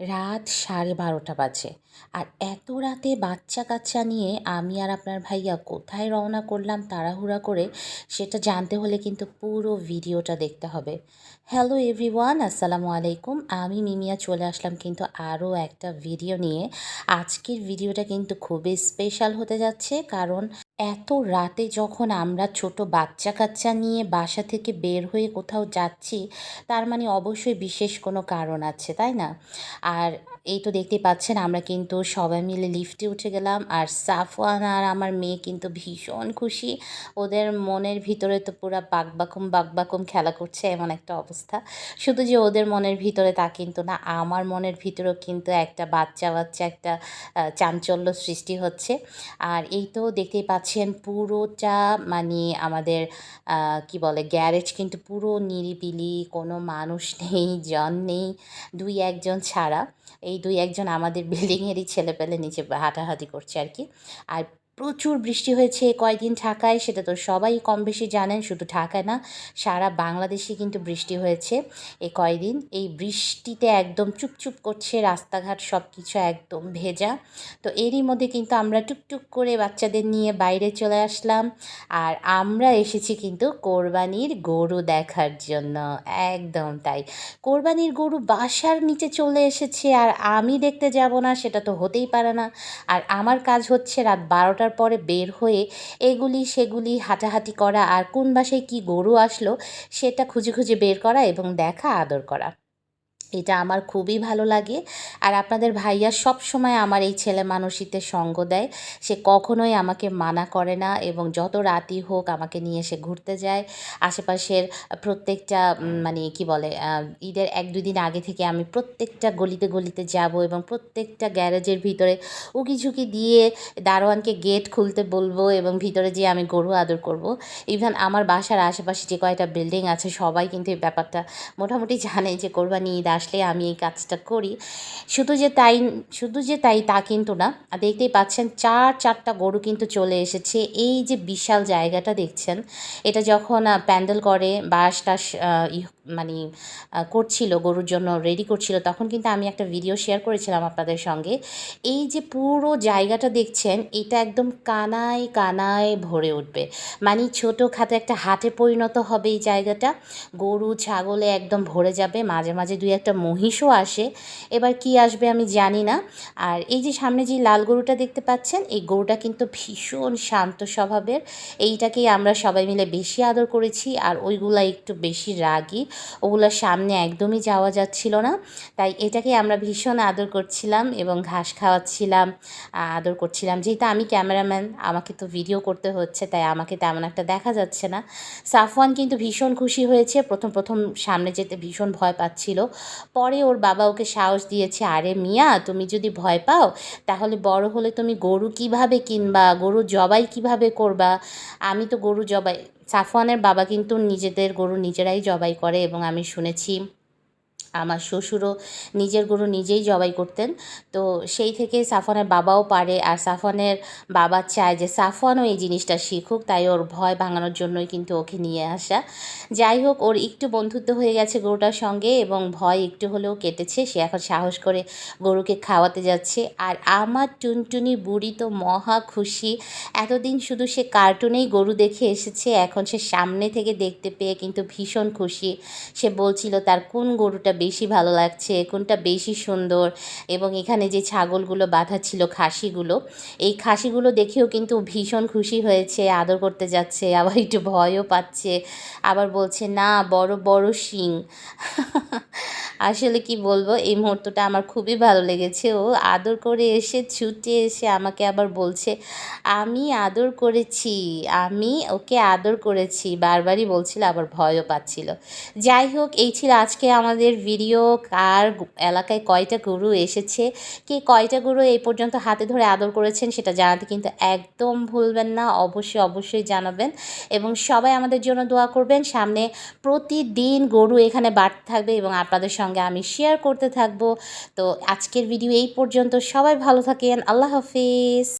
রাত সাড়ে বারোটা বাজে। আর এত রাতে বাচ্চা কাচ্চা নিয়ে আমি আর আপনার ভাইয়া কোথায় রওনা করলাম তাড়াহুড়া করে, সেটা জানতে হলে কিন্তু পুরো ভিডিওটা দেখতে হবে। হ্যালো এভরিওয়ান আসসালামু আলাইকুম। আমি মিমিয়া চলে আসলাম কিন্তু আরও একটা ভিডিও নিয়ে। আজকের ভিডিওটা কিন্তু খুবই স্পেশাল হতে যাচ্ছে কারণ এত রাতে যখন আমরা ছোট বাচ্চা কাচ্চা নিয়ে বাসা থেকে বের হয়ে কোথাও যাচ্ছি, তার মানে অবশ্যই বিশেষ কোনো কারণ আছে, তাই না? আর এই তো দেখতেই পাচ্ছেন আমরা কিন্তু সবাই মিলে লিফটে উঠে গেলাম আর সাফওয়ান আর আমার মেয়ে কিন্তু ভীষণ খুশি। ওদের মনের ভিতরে তো পুরো বাকবাকুম বাকবাকুম খেলা করছে এমন একটা অবস্থা। শুধু যে ওদের মনের ভিতরে তা কিন্তু না, আমার মনের ভিতরেও কিন্তু একটা বাচ্চা বাচ্চা একটা চাঞ্চল্য সৃষ্টি হচ্ছে। আর এই তো দেখতেই পাচ্ছেন পুরোটা মানে আমাদের কি বলে, গ্যারেজ কিন্তু পুরো নিরিবিলি, কোনো মানুষ নেই, জন নেই, দুই একজন ছাড়া। এই দুই একজন আমাদের বিল্ডিংয়েরই ছেলেপেলে নিচে হাঁটাহাঁটি করছে আর কি। আর প্রচুর বৃষ্টি হয়েছে কয়েকদিন ঢাকায়, সেটা তো সবাই কম বেশি জানেন, শুধু ঢাকায় না, সারা বাংলাদেশে কিন্তু বৃষ্টি হয়েছে এই কয়দিন। এই বৃষ্টিতে একদম চুপচুপ করছে, রাস্তাঘাট সব কিছু একদম ভেজা। তো এরই মধ্যে কিন্তু আমরা টুকটুক করে বাচ্চাদের নিয়ে বাইরে চলে আসলাম, আর আমরা এসেছি কিন্তু কোরবানির গরু দেখার জন্য। একদম তাই। কোরবানির গরু বাসার নিচে চলে এসেছে, আর আমি দেখতে যাব না, সেটা তো হতেই পারে না। আর আমার কাজ হচ্ছে রাত বারোটা বারোটার পরে বের হয়ে এগুলি সেগুলি হাঁটাহাঁটি করা আর কোন বাসায় কি গরু আসলো সেটা খুঁজে খুঁজে বের করা এবং দেখা, আদর করা। এটা আমার খুবই ভালো লাগে। আর আপনাদের ভাইয়া সব সময় আমার এই ছেলে মানুষিতে সঙ্গ দেয়। সে কখনোই আমাকে মানা করে না এবং যত রাতই হোক আমাকে নিয়ে এসে ঘুরতে যায়। আশেপাশের প্রত্যেকটা মানে কি বলে ঈদের এক দুই দিন আগে থেকে আমি প্রত্যেকটা গলিতে গলিতে যাব এবং প্রত্যেকটা গ্যারেজের ভিতরে উকি ঝুঁকি দিয়ে দারোয়ানকে গেট খুলতে বলব এবং ভিতরে যেয়ে আমি গরু আদর করব। ইভেন আমার বাসার আশেপাশে যে কয়টা বিল্ডিং আছে সবাই কিন্তু এই ব্যাপারটা মোটামুটি জানে যে কোরবানি ঈদ আসলে আমি এই কাজটা করি। শুধু যে তাই, শুধু যে তাই তা কিন্তু না। দেখতেই পাচ্ছেন, চার চারটা গরু কিন্তু চলে এসেছে। এই যে বিশাল জায়গাটা দেখছেন, এটা যখন প্যান্ডেল করে বাস টাস মানে করছিল, গরুর জন্য রেডি করছিল, তখন কিন্তু আমি একটা ভিডিও শেয়ার করেছিলাম আপনাদের সঙ্গে। এই যে পুরো জায়গাটা দেখছেন, এটা একদম কানায় কানায় ভরে উঠবে। মানে ছোটোখাটো একটা হাটে পরিণত হবে এই জায়গাটা। গরু, ছাগলে একদম ভরে যাবে, মাঝে মাঝে দুই একটা মহিষও আসে। এবার কি আসবে আমি জানি না। আর এই যে সামনে যে লাল গরুটা দেখতে পাচ্ছেন, এই গরুটা কিন্তু ভীষণ শান্ত স্বভাবের। এইটাকেই আমরা সবাই মিলে বেশি আদর করেছি আর ওইগুলা একটু বেশি রাগি। ওগুলোর সামনে একদমই যাওয়া যাচ্ছিল না। তাই এটাকে আমরা ভীষণ আদর করছিলাম এবং ঘাস খাওয়াচ্ছিলাম, আদর করছিলাম। যেহেতু আমি ক্যামেরাম্যান, আমাকে তো ভিডিও করতে হচ্ছে, তাই আমাকে তেমন একটা দেখা যাচ্ছে না। সাফওয়ান কিন্তু ভীষণ খুশি হয়েছে। প্রথম প্রথম সামনে যেতে ভীষণ ভয় পাচ্ছিল। পরে ওর বাবা ওকে সাহস দিয়েছে, আরে মিয়া, তুমি যদি ভয় পাও, তাহলে বড় হলে তুমি গরু কীভাবে কিনবা, গরু জবাই কীভাবে করবা? আমি তো গরু জবাই, সাফওয়ানের বাবা কিন্তু নিজেদের গরু নিজেরাই জবাই করে এবং আমি শুনেছি আমার শ্বশুরও নিজের গরু নিজেই জবাই করতেন। তো সেই থেকে সাফনের বাবাও পারে আর সাফনের বাবা চায় যে সাফওয়ানও এই জিনিসটা শিখুক, তাই ওর ভয় ভাঙানোর জন্যই কিন্তু ওকে নিয়ে আসা। যাই হোক, ওর একটু বন্ধুত্ব হয়ে গেছে গরুটার সঙ্গে এবং ভয় একটু হলেও কেটেছে, সে এখন সাহস করে গরুকে খাওয়াতে যাচ্ছে। আর আমার টুনটুনি বুড়ি তো মহা খুশি। এতদিন শুধু সে কার্টুনেই গরু দেখে এসেছে, এখন সে সামনে থেকে দেখতে পেয়ে কিন্তু ভীষণ খুশি। সে বলছিল, তার কোন গরুটা বেশি ভালো লাগছে, কোনটা বেশি সুন্দর এবং এখানে যে ছাগলগুলো বাঁধা ছিল খাসিগুলো, এই খাসিগুলো দেখেও কিন্তু ভীষণ খুশি হয়েছে, আদর করতে যাচ্ছে, আবার একটু ভয়ও পাচ্ছে, আবার বলছে, না, বড় বড় শিং। আসলে কি বলব, এই মুহূর্তটা আমার খুবই ভালো লেগেছে। ও আদর করে এসে, ছুটে এসে আমাকে আবার বলছে, আমি আদর করেছি, আমি ওকে আদর করেছি। বারবারই বলছিল, আবার ভয়ও পাচ্ছিল। যাই হোক, এই ছিল আজকে আমাদের ভিডিও। কার এলাকায় কয়টা গরু এসেছে, কে কয়টা গরু এই পর্যন্ত হাতে ধরে আদর করেছেন সেটা জানাতে কিন্তু একদম ভুলবেন না, অবশ্যই অবশ্যই জানাবেন। এবং সবাই আমাদের জন্য দোয়া করবেন, সামনে প্রতিদিন গরু এখানে বাড়তে থাকবে এবং আপনাদের সঙ্গে আমি শেয়ার করতে থাকব। তো আজকের ভিডিও এই পর্যন্ত। সবাই ভালো থাকেন। আল্লাহ হাফিজ।